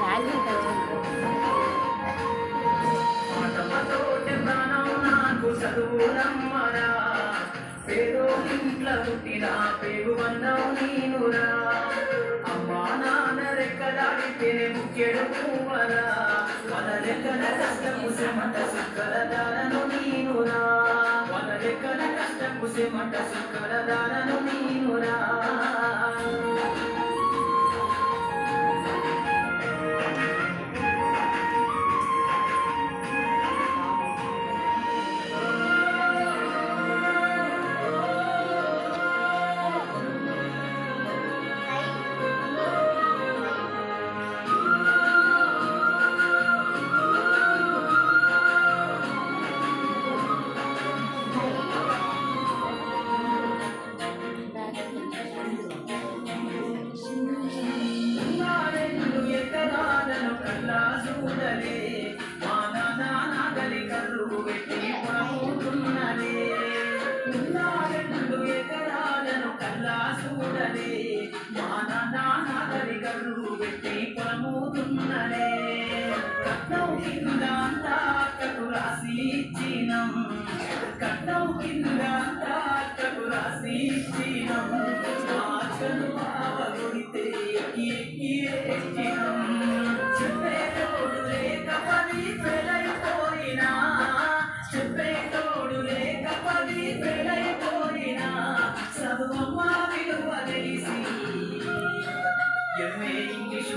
Value మాటలతోటి ప్రాణం నాకు చదువులమ్మరా పేదోళ్ళింట్ల పుట్టిన నీనురా. అమ్మా నాన్న రెక్కలాడితేనే ముఖ్యడు పువ్వరా మన రెక్కల కష్టము శ్రమట సుక్కల దారను నీనురా మన రెక్కల కష్టము శ్రమట సుక్కల దారను చూడలే మా నాన్న నాగలి కర్రు పెట్టి పడుతున్నదే నారెండు ఎకరాలను కల్లా చూడలే మా నాన్న నాగలి కర్రు పెట్టి పడుతున్నదే కట్నం కింద అంతా అక్కకు రాసి ఇచ్చినం. కట్నం కింద అంతా అక్కకు రాసి ఇచ్చినం. కొడితే ఎక్కి ఎక్కి ఎక్కినం.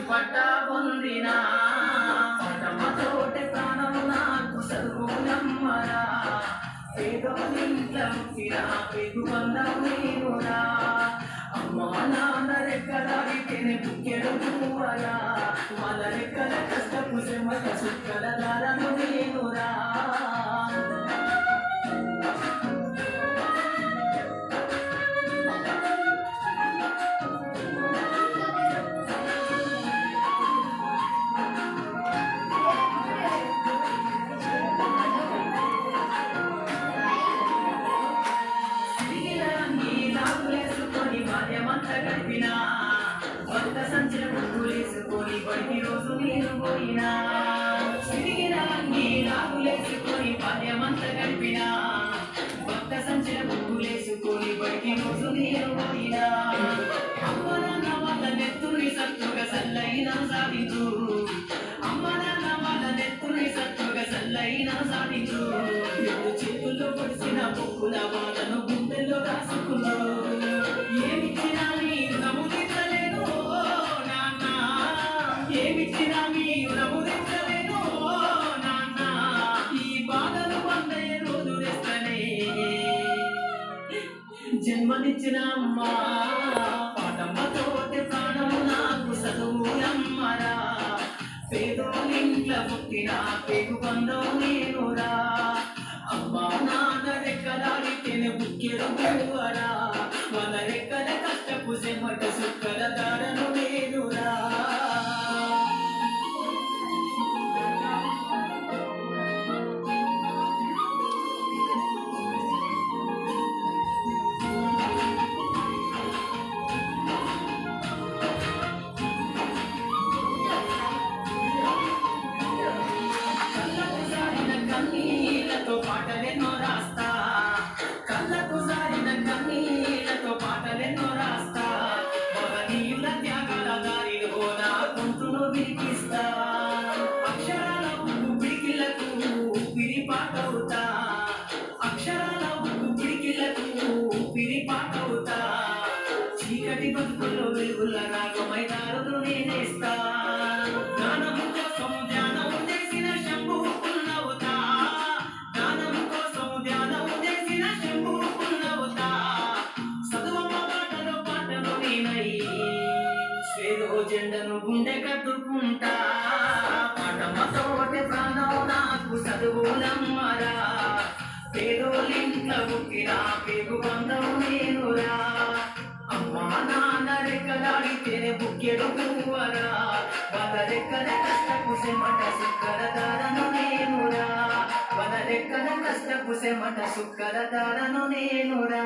పట్టా పొందినా. పటమతోటి ప్రాణం నాకు చదువులమ్మరా పేదోళ్ళింట్ల పుట్టిన పేగు బంధం నేనురా అమ్మా నాన్న రెక్కలాగితేనే బుక్కెడు పువ్వరా వాళ్ళ రెక్కల కష్టపు భార్యమంతా గడిపినా కొత్త సంచిన ముగ్గులేసుకొని బడికి రోజు నేను పోయినా. తిరిగినాన్ని నాకులేసుకొని భార్యమంతా గడిపినా. కొత్త సంచిన ముగ్గులేసుకొని బడికి రోజు నేను పోయినా. అమ్మ నాన్న వాళ్ళ నెత్తుని సత్తుగా సల్లైన సాధించు. అమ్మ నాన్న వాళ్ళ నెత్తుని సత్తుగా సల్లైన సాధించు. ఎప్పుడు చేతుల్లో పొడిసిన పొక్కుల బాధను గుండెల్లో జన్మనిచ్చిన అమ్మ పాటమ్మతోటి ప్రాణం నాకు చదువులమ్మరా పేదోళ్ళింట్ల పుట్టిన పేగు బంధం నేనురా. అమ్మా నాన్న రెక్కలాడితేనే బుక్కెడు పువ్వరా మన రెక్కల కష్టపు చెమట సుక్కల దారను నేనురా. రాగమై దారులు నేనేస్తా జ్ఞానం కోసం ధ్యానం చేసిన శంభు పున్నవుతా కోసం ధ్యానం చేసిన శంభు చదువమ్మ పాటలు నేనై జెండను గుండె కట్టుకుంటా. పాటమ్మతోటి ప్రాణం నాకు చదువులమ్మరా పేదోళ్ళింట్ల పుట్టిన పేరు బంధం నేను అమ్మా నాన్న రెక్కలాడితేనే బుక్కెడు పువ్వరా వాళ్ళ వదలెక్కల కష్టపు సెమట సుక్కర దారను నేనురా. వదలెక్కల కష్టపు సెమట సుక్కర దారను నేనురా.